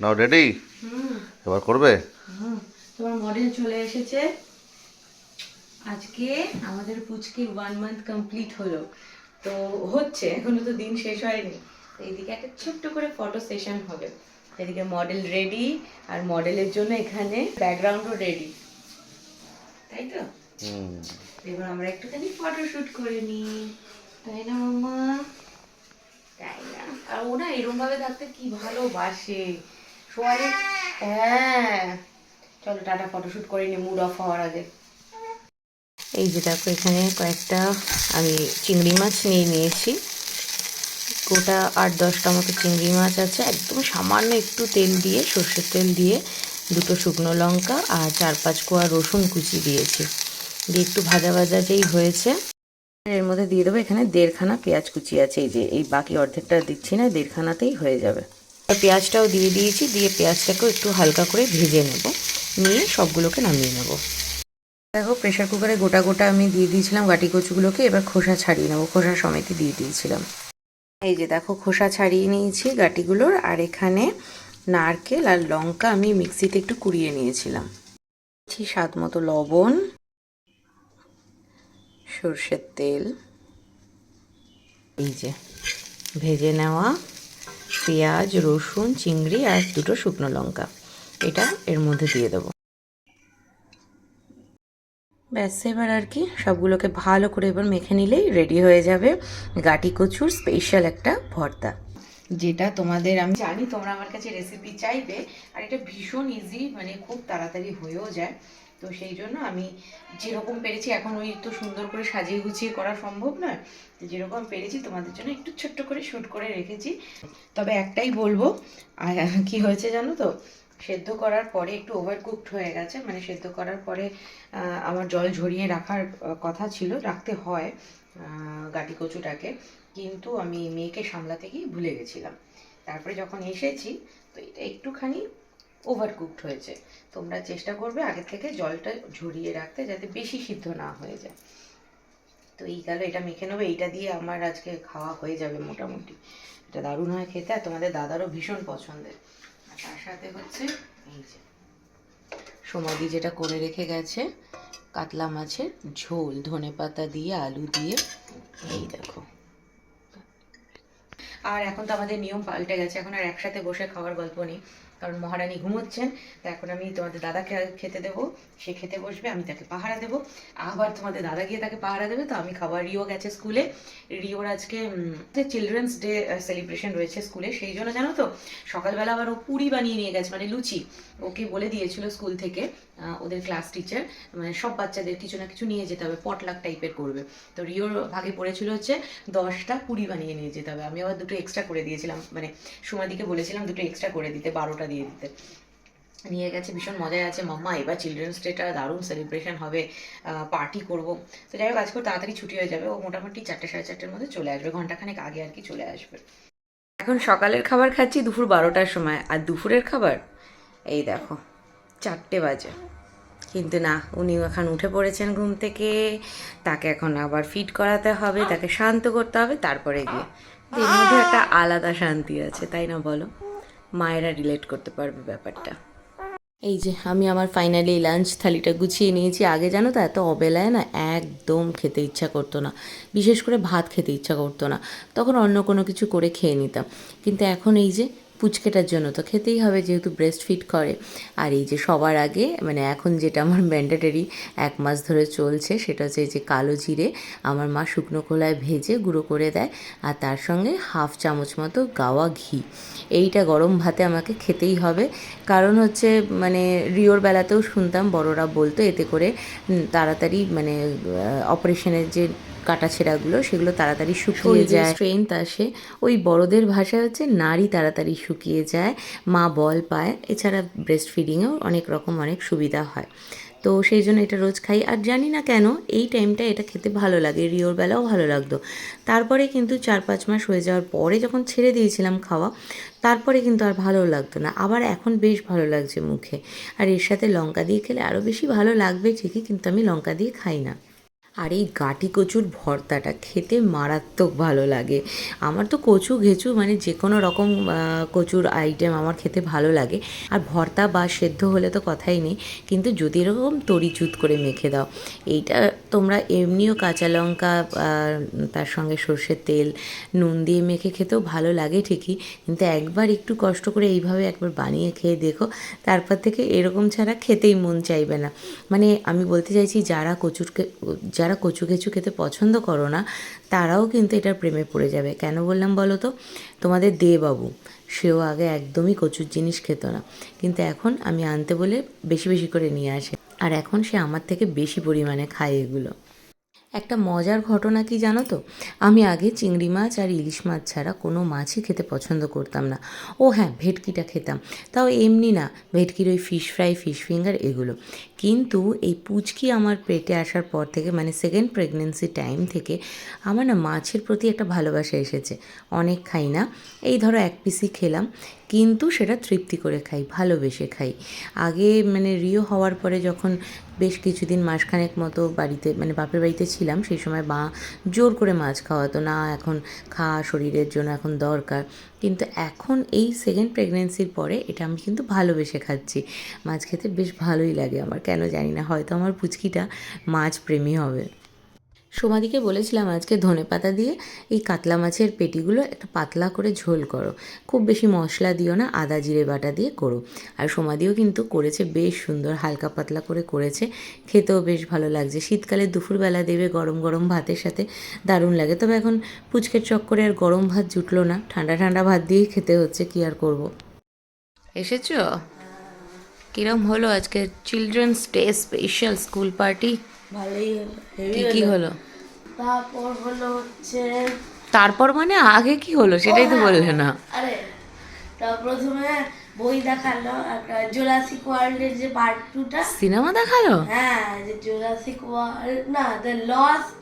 নাও ready এবার করবে? তোমার মডেল চলে এসেছে। আজকে আমাদের পুচকির ওয়ান মান্থ কমপ্লিট হলো। তো হচ্ছে এখনও তো দিন শেষ হয়নি। এইদিকে একটা ছোট্ট করে ফটো সেশন হবে। এদিকে মডেল রেডি আর মডেলের জন্য এখানে ব্যাকগ্রাউন্ডও রেডি তাই তো? হুম। এবার আমরা একটুখানি ফটো শুট করে নিই। তাই না মাম্মা? তাই না। আর ও না এরকম ভাবে থাকতে কি ভালোবাসে। সবাই? হ্যাঁ। চলো টাটা ফটোশুট করে নি মুড অফ হওয়ার আগে। এই যে দেখো এখানে কয়েকটা আমি চিংড়ি মাছ নিয়ে নিয়েছি। গোটা আট দশটা মতো চিংড়ি মাছ আছে। একদম সামান্য একটু তেল দিয়ে সর্ষের তেল দিয়ে দুটো শুকনো লঙ্কা আর চার পাঁচ কোয়া রসুন কুচি দিয়েছি। দিয়ে একটু ভাজা ভাজা যেই হয়েছে এর মধ্যে দিয়ে দেবো। এখানে দেড়খানা পেঁয়াজ কুচি আছে। এই যে এই বাকি অর্ধেকটা দিচ্ছি না দেড়খানাতেই হয়ে যাবে। পেঁয়াজটাও দিয়ে দিয়েছি, দিয়ে পেঁয়াজটাকেও একটু হালকা করে ভেজে নেব। নিয়ে সবগুলোকে নামিয়ে নেব। দেখো প্রেশার কুকারে গোটা গোটা আমি দিয়ে দিয়েছিলাম গাটি কচুগুলোকে, এবার খোসা ছাড়িয়ে নেব, খোসা সমেতই দিয়ে দিয়েছিলাম। এই যে দেখো, খোসা ছাড়িয়ে নিয়েছি গাটিগুলোর, আর এখানে নারকেল আর লঙ্কা আমি মিক্সিতে একটু কুড়িয়ে নিয়েছিলাম। স্বাদ মতো লবণ, সর্ষের তেল। এই যে, ভেজে নেওয়া পেঁয়াজ, রসুন, চিংড়ি আর দুটো শুকনো লঙ্কা। এটা এর মধ্যে দিয়ে দেবো। ব্যাস, এবার আর কি সবগুলোকে ভালো করে এবার মেখে নিলেই রেডি হয়ে যাবে গাটি কচুর স্পেশাল একটা ভর্তা। যেটা তোমাদের আমি জানি, তোমরা আমার কাছে রেসিপি চাইবে, আর এটা ভীষণ ইজি মানে খুব তাড়াতাড়ি হয়েও যায়। তো সেই জন্য আমি যেরকম পেরেছি, এখন ওই তো সুন্দর করে সাজিয়ে গুছিয়ে করা সম্ভব নয়, তো যেরকম পেরেছি তোমাদের জন্য একটু ছোট্ট করে শ্যুট করে রেখেছি। তবে একটাই বলব কি হয়েছে জানো তো? সেদ্ধ করার পরে একটু ওভার কুকড হয়ে গেছে মানে সেদ্ধ করার পরে আমার জল ঝরিয়ে রাখার কথা ছিল, রাখতে হয় গাটি কচুটাকে, কিন্তু আমি মেয়েকে সামলাতে গিয়ে ভুলে গেছিলাম। তারপরে যখন এসেছি, তো এটা একটুখানি ওভার কুকড হয়েছে। তোমরা চেষ্টা করবে আগে থেকে জলটা ঝরিয়ে রাখতে যাতে বেশি সিদ্ধ না হয়ে যায়। তো এই গেল, এটা মেখে নেব, এইটা দিয়ে আমার আজকে খাওয়া হয়ে যাবে মোটামুটি। এটা দারুণ হয় খেতে আর তোমাদের দাদারও ভীষণ পছন্দের। আর তার সাথে হচ্ছে এই যে সমাধি যেটা করে রেখে গেছে, কাতলা মাছের ঝোল, ধনে পাতা দিয়ে, আলু দিয়ে, এই দেখো। আর এখন তো আমাদের নিয়ম পাল্টে গেছে, এখন আর একসাথে বসে খাওয়ার গল্প নেই। কারণ মহারানী ঘুমোচ্ছেন, তো এখন আমি তোমাদের দাদাকে খেতে দেবো। সে খেতে বসবে, আমি তাকে পাহারা দেবো। আবার তোমাদের দাদা গিয়ে তাকে পাহারা দেবে, তো আমি খাবার রিও গেছে স্কুলে। রিওর আজকে চিলড্রেন্স ডে সেলিব্রেশন রয়েছে স্কুলে, সেই জন্য জানো তো, সকালবেলা আবার ও পুরি বানিয়ে নিয়ে গেছে মানে লুচি। ওকে বলে দিয়েছিল স্কুল থেকে ওদের ক্লাস টিচার মানে সব বাচ্চাদের কিছু না কিছু নিয়ে যেতে হবে পটলাক টাইপের করবে। তো রিওর ভাগে পড়েছিল হচ্ছে, দশটা পুরি বানিয়ে নিয়ে যেতে হবে। আমি আবার দুটো এক্সট্রা করে দিয়েছিলাম মানে সুমাদিকে বলেছিলাম দুটো এক্সট্রা করে দিতে, বারোটা দিয়ে দিতে। নিয়ে গেছে, ভীষণ মজায় আছে। মাম্মা, এবার চিলড্রেন্স ডেটা দারুণ সেলিব্রেশন হবে পার্টি করব। তো যাই হোক, আজকে তাড়াতাড়ি ছুটি হয়ে যাবে। ও মোটামুটি চারটে, সাড়ে চারটের মধ্যে চলে আসবে। ঘন্টাখানেক আগে আর কি চলে আসবে। এখন সকালের খাবার খাচ্ছি দুপুর বারোটার সময়। আর দুপুরের খাবার? এই দেখো, চারটে বাজে। কিন্তু না উনি এখন উঠে পড়েছেন ঘুম থেকে। তাকে এখন আবার ফিট করাতে হবে, তাকে শান্ত করতে হবে, তারপরে গিয়ে। এর মধ্যে একটা আলাদা শান্তি আছে, তাই না বলো? মায়েরা রিলেট করতে পারবে ব্যাপারটা। এই যে আমি আমার ফাইনালি লাঞ্চ থালিটা গুছিয়ে নিয়েছি। আগে জানো তো এত অবেলায় না একদম খেতে ইচ্ছা করতো না। বিশেষ করে ভাত খেতে ইচ্ছা করতো না। তখন অন্য কোনো কিছু করে খেয়ে নিতাম। কিন্তু এখন এই যে পুচকেটার জন্য তো খেতেই হবে যেহেতু ব্রেস্ট ফিট করে। আর এই যে সবার আগে মানে এখন যেটা আমার ম্যান্ডেটারি এক মাস ধরে চলছে, সেটা হচ্ছে যে কালো জিরে। আমার মা শুকনো খোলায় ভেজে গুঁড়ো করে দেয়, আর তার সঙ্গে হাফ চামচ মতো গাওয়া ঘি। এইটা গরম ভাতে আমাকে খেতেই হবে। কারণ হচ্ছে মানে রিওর বেলাতেও শুনতাম, বড়রা বলতো এতে করে তাড়াতাড়ি মানে অপারেশনের যে কাটা ছেঁড়াগুলো সেগুলো তাড়াতাড়ি শুকিয়ে যায়। স্ট্রেংথ আসে। ওই বড়দের ভাষা হচ্ছে নারী তাড়াতাড়ি শুকিয়ে যায় মা বল পায়। এছাড়া ব্রেস্ট ফিডিংয়েও অনেক রকম অনেক সুবিধা হয়। তো সেই জন্য এটা রোজ খাই। আর জানি না কেন এই টাইমটা এটা খেতে ভালো লাগে রিওর বেলাও ভালো লাগতো। তারপরে কিন্তু চার পাঁচ মাস হয়ে যাওয়ার পরে যখন ছেড়ে দিয়েছিলাম খাওয়া তারপরে কিন্তু আর ভালো লাগতো না। আবার এখন বেশ ভালো লাগছে মুখে। আর এর সাথে লঙ্কা দিয়ে খেলে আরও বেশি ভালো লাগবে ঠিকই কিন্তু আমি লঙ্কা দিয়ে খাই না। আর এই গাটি কচুর ভর্তাটা খেতে মারাত্মক ভালো লাগে। আমার তো কচু ঘেঁচু মানে যে কোনো রকম কচুর আইটেম আমার খেতে ভালো লাগে। আর ভর্তা বা সেদ্ধ হলে তো কথাই নেই। কিন্তু যদি এরকম তরিচুত করে মেখে দাও, এইটা তোমরা এমনিও কাঁচা লঙ্কা তার সঙ্গে সর্ষের তেল, নুন দিয়ে মেখে খেতেও ভালো লাগে ঠিকই। কিন্তু একবার একটু কষ্ট করে এইভাবে একবার বানিয়ে খেয়ে দেখো, তারপর থেকে এরকম ছাড়া খেতেই মন চাইবে না। মানে আমি বলতে চাইছি, যারা কচুর খে- যারা কচু কেচু খেতে পছন্দ করো না, তারাও কিন্তু এটার প্রেমে পড়ে যাবে। কেন বললাম বলো তো? তোমাদের দে বাবু সেও আগে একদমই কচুর জিনিস খেত না। কিন্তু এখন আমি আনতে বলে বেশি বেশি করে নিয়ে আসে। আর এখন সে আমার থেকে বেশি পরিমাণে খায় এগুলো। একটা মজার ঘটনা কি জানো তো? আমি আগে চিংড়ি মাছ আর ইলিশ মাছ ছাড়া কোনো মাছই খেতে পছন্দ করতাম না। ও হ্যাঁ ভেটকিটা খেতাম। তাও এমনি না, ভেটকির ওই ফিশ ফ্রাই ফিশ ফিঙ্গার এগুলো। কিন্তু এই পুচকি আমার পেটে আসার পর থেকে মানে সেকেন্ড প্রেগনেন্সি টাইম থেকে, আমার না মাছের প্রতি একটা ভালোবাসা এসেছে। অনেক খাই না। এই ধরো এক পিসই খেলাম। কিন্তু সেটা তৃপ্তি করে খাই, ভালোবেসে খাই। আগে মানে রিও হওয়ার পরে যখন বেশ কিছুদিন মাসখানেক মতো বাড়িতে মানে বাপের বাড়িতে ছিলাম, সেই সময় মা জোর করে মাছ খাওয়াতো, না, এখন খাওয়া শরীরের জন্য এখন দরকার। কিন্তু এখন এই সেকেন্ড প্রেগনেন্সির পরে এটা আমি কিন্তু ভালোবেসে খাচ্ছি। মাছ খেতে বেশ ভালোই লাগে আমার, কেন জানি না, হয়তো আমার পুচকিটা মাছ প্রেমী হবে। সোমাদিকে বলেছিলাম আজকে ধনে পাতা দিয়ে এই কাতলা মাছের পেটিগুলো একটা পাতলা করে ঝোল করো। খুব বেশি মশলা দিও না, আদা জিরে বাটা দিয়ে করো। আর সোমাদিও কিন্তু করেছে বেশ সুন্দর, হালকা পাতলা করে করেছে। খেতেও বেশ ভালো লাগছে। শীতকালে দুপুরবেলা দেবে গরম গরম ভাতের সাথে দারুণ লাগে। তবে এখন পুচকের চক্করে আর গরম ভাত জুটলো না। ঠান্ডা ঠান্ডা ভাত দিয়েই খেতে হচ্ছে, কি আর করব? এসেছ? কিরম হলো আজকে? Children's day special school party ভালোই হলো কি কি হলো। তারপর হলো হচ্ছে তারপর মানে আগে কি হলো সেটাই তো বললে না। আরে তা প্রথমে বই দেখাল একটা জোরাসিক ওয়ার্ল্ডের যে পার্ট টুটা সিনেমা দেখাল? হ্যাঁ যে জোরাসিক ওয়ার্ল্ড না দ্য লস্ট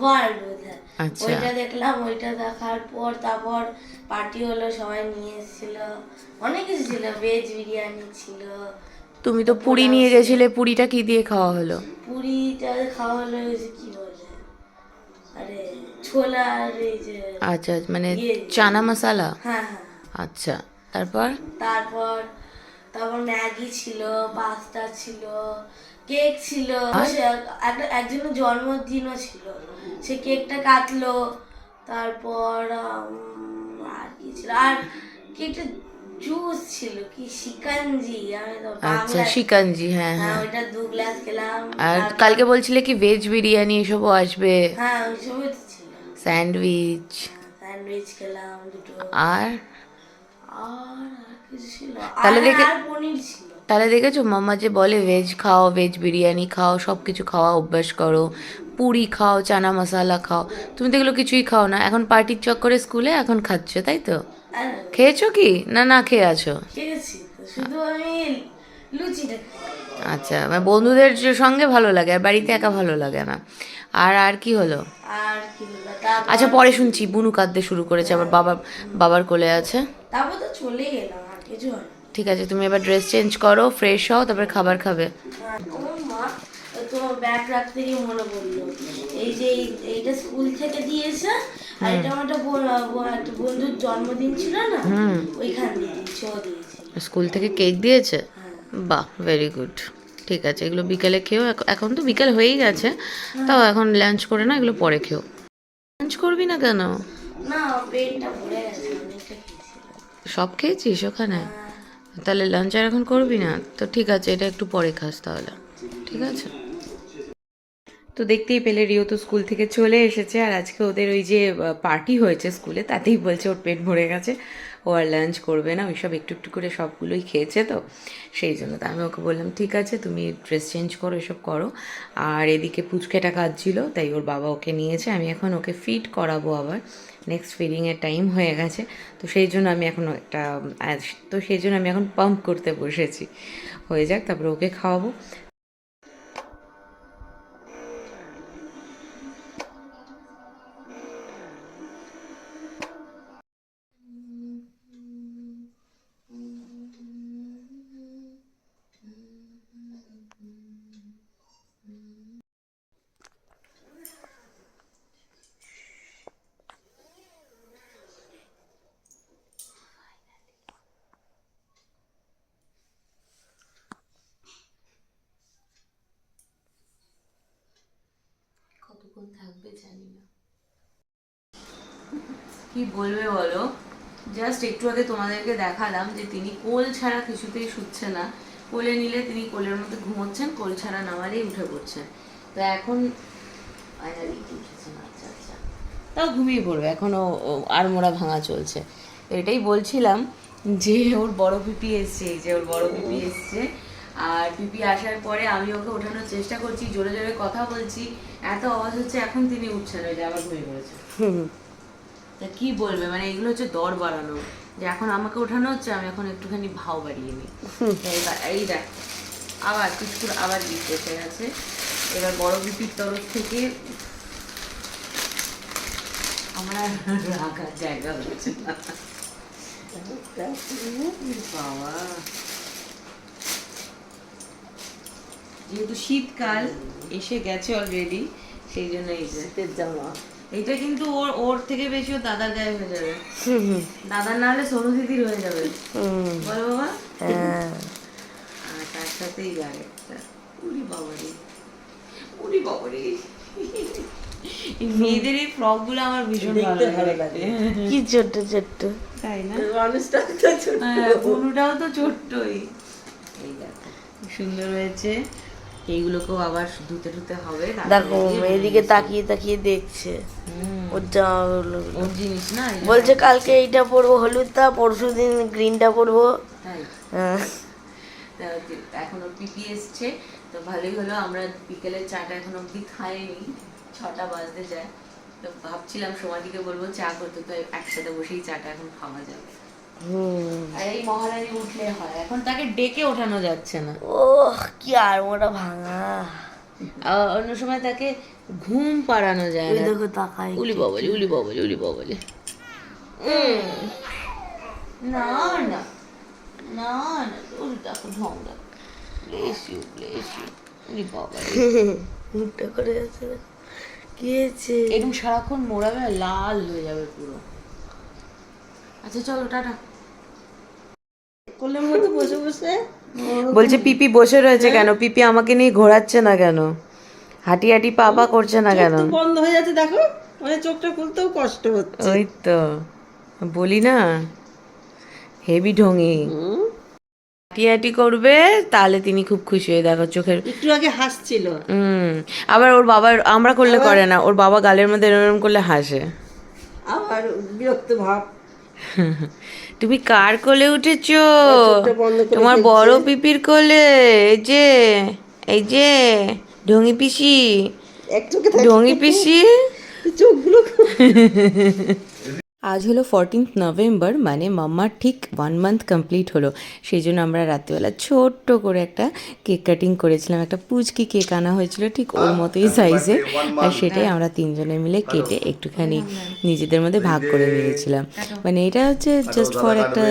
ওয়ার্ল্ড বোধহয়। আচ্ছা। ওইটা দেখলাম ওইটা দেখার পর তারপর পার্টি হলো সবাই নিয়ে এসেছিল। অনেক কিছু ছিল ভেজ বিরিয়ানি ছিল। তুমি তো পুরি নিয়ে গেছিলে পুরিটা কি দিয়ে খাওয়া হলো? পুরিটা খাওয়া হলো কি বলে? আরে ছোলা আর এই যে আচ্ছা মানে ইয়ে। চানা মশালা? হ্যাঁ হ্যাঁ। আচ্ছা তারপর? তারপর তারপর ম্যাগি ছিল পাস্তা ছিল কেক ছিল। একটা একজনের জন্মদিনও ছিল। সে কেকটা কাটলো তারপর আর কি ছিল? আর কি একটা জুস ছিল কি? শিকাঞ্জি আচ্ছা শিকাঞ্জি হ্যাঁ হ্যাঁ হ্যাঁ। ওইটা দু গ্লাস খেলাম। আর কালকে বলছিলে কি ভেজ বিরিয়ানি এসবও আসবে? হ্যাঁ ওই সবই তো ছিল। স্যান্ডউইচ স্যান্ডউইচ খেলাম দুটো আর? আর কিছু ছিল। তাহলে দেখে- পনির ছিল। তাহলে দেখেছ মাম্মা যে বলে ভেজ খাও ভেজ বিরিয়ানি খাও সব কিছু খাওয়া অভ্যাস করো। পুরি খাও চানা মশালা খাও। তুমি তো এগুলো কিছুই খাও না। এখন পার্টির চক্করে স্কুলে এখন খাচ্ছ তাই তো? খেয়েছো কি? না না খেয়ে আছো? শুধু আমি লুচিটা আচ্ছা মানে বন্ধুদের সঙ্গে ভালো লাগে আর বাড়িতে একা ভালো লাগে না। আর আর কি হলো? আচ্ছা পরে শুনছি বুনু কাঁদতে শুরু করেছে আবার বাবা বাবার কোলে আছে। তারপর তো চলে গেলাম আর কিছু ঠিক আছে তুমি এবার ড্রেস চেঞ্জ করো ফ্রেশ হও তারপরে খাবার খাবে। মা তোমার ব্যাগ রাখতে গিয়ে মনে পড়ল। এই যে এইটা স্কুল থেকে দিয়েছে আর এটা আমার একটা বোন- বোন- একটা বন্ধুর জন্মদিন ছিল না ওইখান দিয়ে দিয়েছে ও দিয়েছে। স্কুল থেকে কেক দিয়েছে? হ্যাঁ। বাহ ভেরি গুড ঠিক আছে এগুলো বিকেলে এখ- এখন তো বিকেল হয়েই গেছে তাও এখন লাঞ্চ করে না এগুলো পরে খেও। লাঞ্চ করবি না কেন? না পেটটা ভরে গেছে সব খেয়েছিস ওখানে? হ্যাঁ। তাহলে লাঞ্চ আর এখন করবি না? তো ঠিক আছে এটা একটু পরে খাস তাহলে। ঠিক আছে? তো দেখতেই পেলে রিও তো স্কুল থেকে চলে এসেছে আর আজকে ওদের ওই যে পার্টি হয়েছে স্কুলে, তাতেই বলছে ওর পেট ভরে গেছে। ও আর লাঞ্চ করবে না, ওইসব একটু একটু করে সবগুলোই খেয়েছে তো, সেই জন্য তো আমি ওকে বললাম, ঠিক আছে, তুমি ড্রেস চেঞ্জ করো, এসব করো। আর এদিকে পুচকেটা কাঁদছিল তাই ওর বাবা ওকে নিয়েছে। আমি এখন ওকে ফিট করাবো আবার নেক্সট ফিডিংয়ের টাইম হয়ে গেছে। তো সেই জন্য আমি এখন একটা তো সেই জন্য আমি এখন পাম্প করতে বসেছি। হয়ে যাক, তারপরে ওকে খাওয়াবো। কতক্ষণ থাকবে জানি না। কি বলবে বলো? জাস্ট একটু আগে তোমাদেরকে দেখালাম যে তিনি কোল ছাড়া কিছুতেই শুচ্ছে না। কোলে নিলে তিনি কোলের মধ্যে ঘুমোচ্ছেন কোল ছাড়া নামালেই উঠে পড়ছেন। তো এখন আচ্ছা আচ্ছা। তাও ঘুমিয়ে পড়বে এখনও আর মোড়া ভাঙা চলছে। এটাই বলছিলাম যে ওর বড় পিপি এসছে এই যে ওর বড় পিপি এসছে। আর পিপি আসার পরে আমি ওকে ওঠানোর চেষ্টা করছি জোরে জোরে কথা বলছি। এত আওয়াজ হচ্ছে এখন তিনি উঠছেন ওই যে আবার ঘুমিয়ে পড়েছে। তা কি বলবে? মানে এগুলো হচ্ছে দর বাড়ানো। যে এখন আমাকে ওঠানো হচ্ছে আমি এখন একটুখানি ভাও বাড়িয়ে নিই। এই দেখ আবার কুচকুর আবার গিফট এসে গেছে। এবার বড় বিপির তরফ থেকে আমার রাখার জায়গা হচ্ছে বাবা। যেহেতু শীতকাল এসে গেছে অলরেডি সেই জন্য এই যে। জামা। এইটা কিন্তু ওর ওর থেকে বেশি ওর দাদার গায়ে হয়ে যাবে। দাদার না হলে সোনু দিদির হয়ে যাবে। বল বাবা। হ্যাঁ। আর তার সাথেই আরেকটা উড়ি বাবারি উড়ি বাবারি। মেয়েদের এই ফ্রকগুলো আমার ভীষণ ভালো লাগে। কি ছোট্ট ছোট্ট। তাই না? মানুষটা তো ছোট হ্যাঁ তো ছোট্টই। এই সুন্দর হয়েছে। এইগুলোকেও আবার ধুতে ধুতে হবে দেখো এদিকে তাকিয়ে তাকিয়ে দেখছে। ওর জিনিস না বলছে কালকে এইটা পরবো হলুদটা পরশু দিন গ্রিনটা পরবো। হ্যাঁ। এখন ওর পিপি এসছে তো ভালোই হলো আমরা বিকেলের চাটা এখন অবধি খাইনি ছটা বাজতে যায়। তো ভাবছিলাম সমাধিকে বলব চা করতে তো একসাথে বসেই চাটা এখন খাওয়া যাবে। আর এই মহারানী উঠলে হয় এখন তাকে ডেকে ওঠানো যাচ্ছে না। ও কি আর মোটা ভাঙা অন্য সময় তাকে ঘুম পাড়ানো যায় না। দেখো তাকাই। উলি বাবলি উলি বাবলি উলি বাবলি না না না না ওই দেখো ঢং দেখো। ব্লেস ইউ ব্লেস ইউ উলি বাবলি মুখটা করে কি হয়েছে? এরকম সারাক্ষণ মোড়াবে লাল হয়ে যাবে পুরো। আচ্ছা চলো টাটা। বসে বসে বলছে পিপি বসে রয়েছে কেন? পিপি আমাকে নিয়ে ঘোরাচ্ছে না কেন? হাঁটি হাঁটি পা পা করছে না কেন? বন্ধ হয়ে যাচ্ছে দেখো। মানে চোখটা খুলতেও কষ্ট হচ্ছে। ওই তো। বলি না হেভি ঢঙি। হুম। হাঁটি হাঁটি করবে তাহলে তিনি খুব খুশি হয়ে দেখো চোখের একটু আগে হাসছিল। হুম। আবার ওর বাবার আমরা করলে করে না। ওর বাবা গালের মধ্যে এরকম করলে হাসে। আবার বিরক্ত ভাব। তুমি কার কোলে উঠেছো? তোমার বড় পিপির কোলে এই যে এই যে ঢঙ্গি পিসি। ঢঙ্গি পিসি? চোখগুলো আজ হলো ফোরটিন্থ নভেম্বর মানে মাম্মার ঠিক ওয়ান মান্থ কমপ্লিট হলো। সেই জন্য আমরা রাত্রিবেলা ছোট্ট করে একটা কেক কাটিং করেছিলাম। একটা পুচকি কেক আনা হয়েছিল ঠিক ওর মতোই সাইজে আর সেটাই আমরা তিনজনে মিলে কেটে একটুখানি নিজেদের মধ্যে ভাগ করে নিয়েছিলাম। মানে এটা হচ্ছে জাস্ট ফর একটা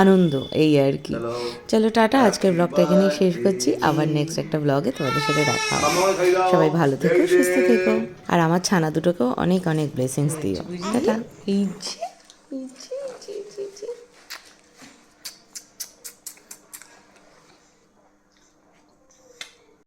আনন্দ এই আর কি। চলো টাটা আজকের ব্লগটা এখানেই শেষ করছি। আবার নেক্সট একটা ব্লগে তোমাদের সাথে দেখা হবে। সবাই ভালো থেকো সুস্থ থেকো। আর আমার ছানা দুটোকেও অনেক অনেক ব্লেসিংস দিও। টাটা। এই যে এই যে